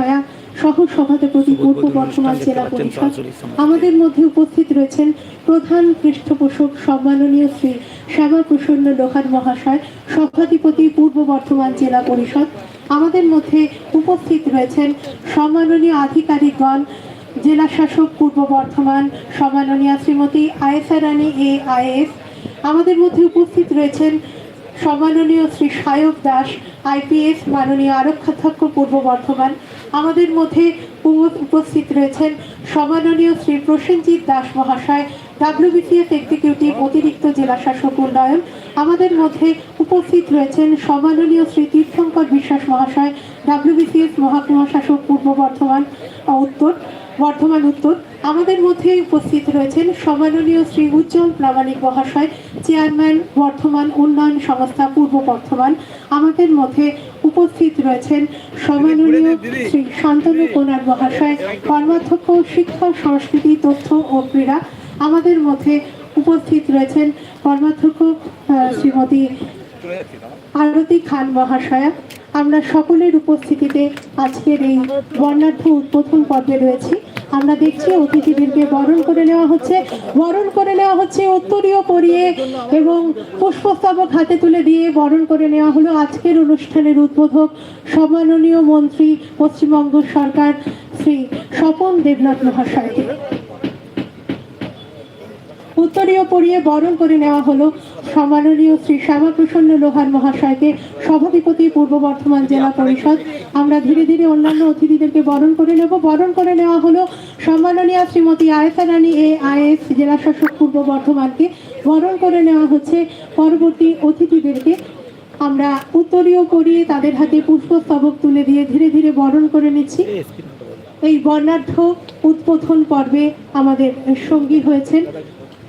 মহাশয়া সহ সভাপতি পূর্ব বর্ধমান জেলা পরিষদ আমাদের মধ্যে উপস্থিত রয়েছেন প্রধান পৃষ্ঠপোষক সম্মাননীয় শ্রী শ্যামা প্রসন্ন লোহার মহাশয় সভাধিপতি পূর্ব বর্ধমান জেলা পরিষদ। আমাদের মধ্যে উপস্থিত রয়েছেন সম্মাননীয় আধিকারিকগণ জেলা শাসক পূর্ব বর্ধমান সম্মাননীয় শ্রীমতী আয়েসা রানী এ আইএস আমাদের মধ্যে উপস্থিত রয়েছেন সম্মাননীয় শ্রী সায়ক দাস, আইপিএস মাননীয় আরক্ষাধ্যক্ষ পূর্ব বর্ধমান। আমাদের মধ্যে উপস্থিত রয়েছেন সম্মাননীয় শ্রী প্রসেনজিৎ দাস মহাশয়, ডাব্লিউবিসিএস এক্সিকিউটিভ অতিরিক্ত জেলা শাসক উন্নয়ন। আমাদের মধ্যে উপস্থিত রয়েছেন সম্মাননীয় শ্রী তীর্থঙ্কর বিশ্বাস মহাশয়, ডাব্লিউবিসিএস মহকুমা শাসক পূর্ব বর্ধমান। উত্তর বর্ধমান উত্তর। আমাদের মধ্যে উপস্থিত রয়েছেন সম্মাননীয় শ্রী উজ্জ্বল প্রামাণিক মহাশয় চেয়ারম্যান বর্ধমান উন্নয়ন সংস্থা পূর্ব বর্ধমান। আমাদের মধ্যে উপস্থিত রয়েছেন সম্মাননীয় শ্রী শান্তনু কোনার মহাশয় কর্মাধ্যক্ষ শিক্ষা সংস্কৃতি তথ্য ও ক্রীড়া। আমাদের মধ্যে উপস্থিত রয়েছেন কর্মাধ্যক্ষ শ্রীমতী আরতি খান মহাশয়া। আমরা সকলের উপস্থিতিতে আজকের এই বর্ণাঢ্য উদ্বোধন পর্বে রয়েছি। আমরা দেখছি, অতিথিদেরকে বরণ করে নেওয়া হচ্ছে। বরণ করে নেওয়া হচ্ছে উত্তরীয় পরিয়ে এবং পুষ্পস্তবক হাতে তুলে দিয়ে বরণ করে নেওয়া হলো আজকের অনুষ্ঠানের উদ্বোধক সম্মাননীয় মন্ত্রী, পশ্চিমবঙ্গ সরকার শ্রী স্বপন দেবনাথ মহাশয়কে। উত্তরীয় পরিয়ে বরণ করে নেওয়া হলো সম্মাননীয় শ্রী শ্যামাপ্রসন্ন লোহার মহাশয়কে সভাধিপতি পূর্ব বর্ধমান জেলা পরিষদ। আমরা ধীরে ধীরে অন্যান্য অতিথিদেরকে বরণ করে নেব। বরণ করে নেওয়া হলো সম্মাননীয় শ্রীমতী আয়েসা রানী এ আইএস জেলা শাসক পূর্ব বর্ধমানকে। বরণ করে নেওয়া হচ্ছে পরবর্তী অতিথিদেরকে। আমরা উত্তরীয় করিয়ে তাদের হাতে পুষ্পস্তবক তুলে দিয়ে ধীরে ধীরে বরণ করে নিচ্ছি। এই বর্ণাঢ্য উদ্বোধন পর্বে আমাদের সঙ্গী হয়েছেন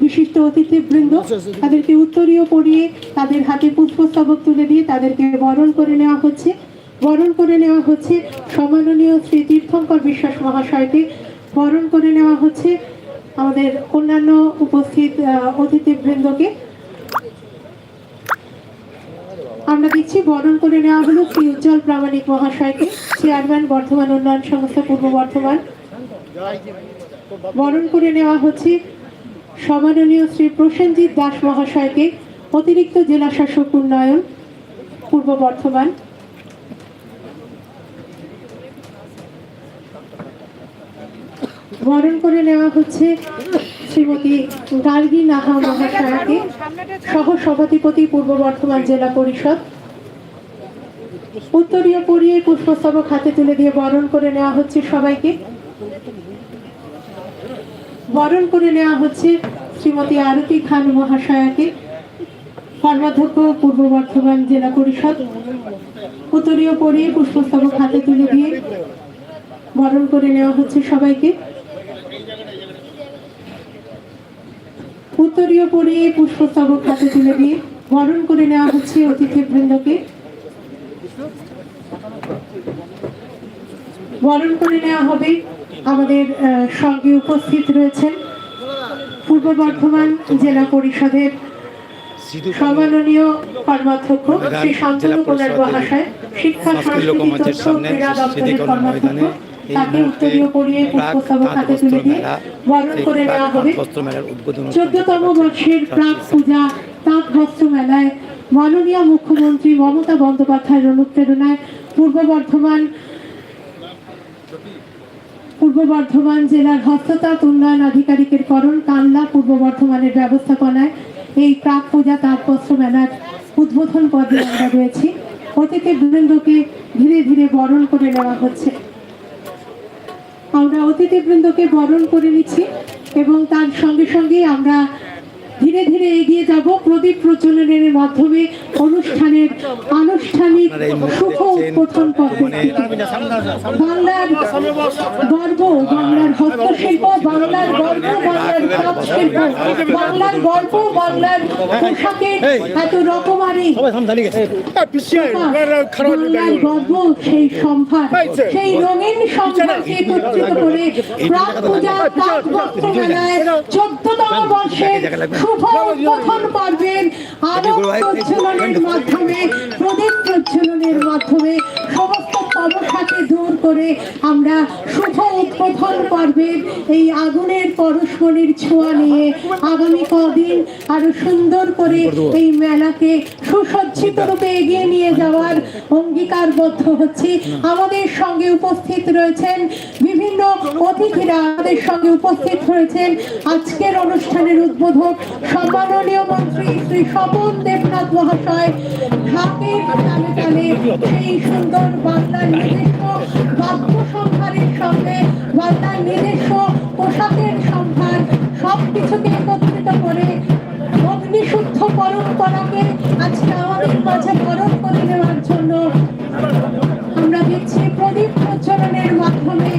বিশিষ্ট অতিথিবৃন্দ তাদেরকে উত্তরীয় পরিয়ে তাদের হাতে পুষ্পস্তবক তুলে দিয়ে তাদেরকে বরণ করে নেওয়া হচ্ছে। বরণ করে নেওয়া হচ্ছে সম্মাননীয় শ্রী তীর্থঙ্কর বিশ্বাস মহাশয়কে। বরণ করে নেওয়া হচ্ছে আমাদের অন্যান্য উপস্থিত অতিথিবৃন্দকে আমরা দিচ্ছি বরণ করে নেওয়া হলো শ্রী উজ্জ্বল প্রামাণিক মহাশয়কে চেয়ারম্যান বর্ধমান উন্নয়ন সংস্থা পূর্ব বর্ধমান। বরণ করে নেওয়া হচ্ছে সম্মাননীয় শ্রী প্রসেনজিৎ দাস মহাশয়কে অতিরিক্ত জেলা শাসক উন্নয়ন, পূর্ব বর্ধমান। বরণ করে নেওয়া হচ্ছে শ্রীমতী গার্গী নাহা মহাশয়কে সহ সভাধিপতি পূর্ব বর্ধমান জেলা পরিষদ। উত্তরীয় পরিয়ে পুষ্পস্তবক হাতে তুলে দিয়ে বরণ করে নেওয়া হচ্ছে সবাইকে। বরণ করে নেওয়া হচ্ছে শ্রীমতী আরতি খান মহাশয়াকে। কর্মাধ্যক্ষ পূর্ব বর্ধমান জেলা পরিষদ। উত্তরীয় পরিয়ে পুষ্পস্তবক হাতে তুলে দিয়ে বরণ করে নেওয়া হচ্ছে সবাইকে। উত্তরীয় পরিয়ে পুষ্পস্তবক হাতে তুলে দিয়ে বরণ করে নেওয়া হচ্ছে অতিথিবৃন্দকে। বরণ করে নেওয়া হবে আমাদের সঙ্গে উপস্থিত রয়েছেন পূর্ব বর্ধমান জেলা পরিষদের সম্মাননীয় কর্মাধ্যক্ষ শ্রী শান্তনু কুমার মহাশয় শিক্ষা সংস্কৃতি তথ্য ক্রীড়া দপ্তরের কর্মাধ্যক্ষ তাকে উত্তরীয় তুলে দিয়ে বরণ করে নেওয়া হবে। চোদ্দতম বর্ষের প্রাক পূজা তাঁত বস্ত্র মেলায় মাননীয় মুখ্যমন্ত্রী মমতা বন্দ্যোপাধ্যায়ের অনুপ্রেরণায় পূর্ব বর্ধমান পূর্ব বর্ধমান জেলার হস্ততাঁত উন্নয়ন আধিকারিকের করণ কান্লা পূর্ব বর্ধমানের ব্যবস্থাপনায় এই প্রাক পূজা তাঁত মেলার উদ্বোধন পদে আমরা রয়েছি। অতিথি বৃন্দকে ধীরে ধীরে বরণ করে নেওয়া হচ্ছে। আমরা অতিথিবৃন্দকে বরণ করে নিচ্ছি এবং তার সঙ্গে সঙ্গে আমরা ধীরে ধীরে এগিয়ে যাব প্রদীপ প্রচলনের মাধ্যমে অনুষ্ঠানের আনুষ্ঠানিক উদ্বোধন পর্বে বাংলার গর্ব বাংলার হস্তশিল্প বাংলার গর্ব বাংলার শিল্প বাংলার গর্ব বাংলার পোশাকের এত রকমারি বাংলার গর্ব সেই সম্ভার সেই রঙিন সম্ভারকে একত্রিত করে প্রাক পূজা প্রাক বস্ত্র মেলায় চোদ্দতম বর্ষের শুভ উদ্বোধন পর্বের আলোক প্রজ্বলনের মাধ্যমে প্রদীপ প্রজ্বলনের মাধ্যমে সমস্ত অবসাকে দূর করে আমরা শুভ উদ্বোধন পর্বের এই আগুনের পরশমণির ছোঁয়া নিয়ে আগামী কদিন আরও সুন্দর করে এই মেলাকে সুসজ্জিত রূপে এগিয়ে নিয়ে যাওয়ার অঙ্গীকারবদ্ধ হচ্ছি। আমাদের সঙ্গে উপস্থিত রয়েছেন বিভিন্ন অতিথিরা। আমাদের সঙ্গে উপস্থিত হয়েছেন আজকের অনুষ্ঠানের উদ্বোধক সম্মাননীয় মন্ত্রী শ্রী স্বপন দেবনাথ মহাশয়। ঢাকের তালে তালে সেই সুন্দর বাংলার নিজস্ব বাদ্য সম্ভারের সঙ্গে বাংলার নিজস্ব পোশাকের সম্ভার সব কিছুকে একত্রিত করে অগ্নিশুদ্ধ পরম্পরাকে আজকে আমাদের মাঝে বরণ করে নেওয়ার জন্য আমরা দেখছি প্রদীপ প্রজ্বলনের মাধ্যমে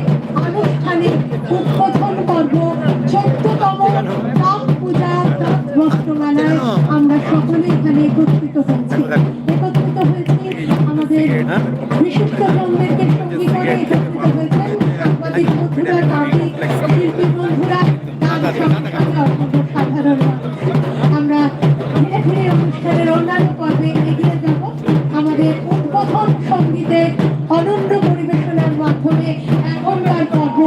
অনুষ্ঠানের অন্যান্য পর্বে এগিয়ে যাব। আমাদের উদ্বোধন সঙ্গীতের অনন্য পরিবেশনার মাধ্যমে এখনকার পর্ব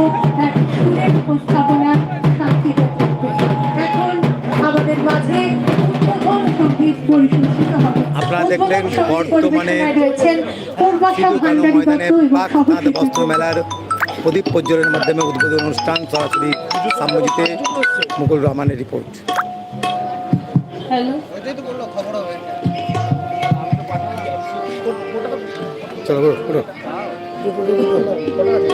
এক সুরের উপস্থাপনা এখন আমাদের মাঝে উদ্বোধন সংগীত পরিবেশিত হবে। আপনারা দেখলেন বর্তমানে বস্ত্র মেলার প্রদীপ প্রজ্বলনের মাধ্যমে উদ্বোধন অনুষ্ঠান সরাসরি সাম্যজিতে মুকুল রহমানের রিপোর্ট। হ্যালো চলো।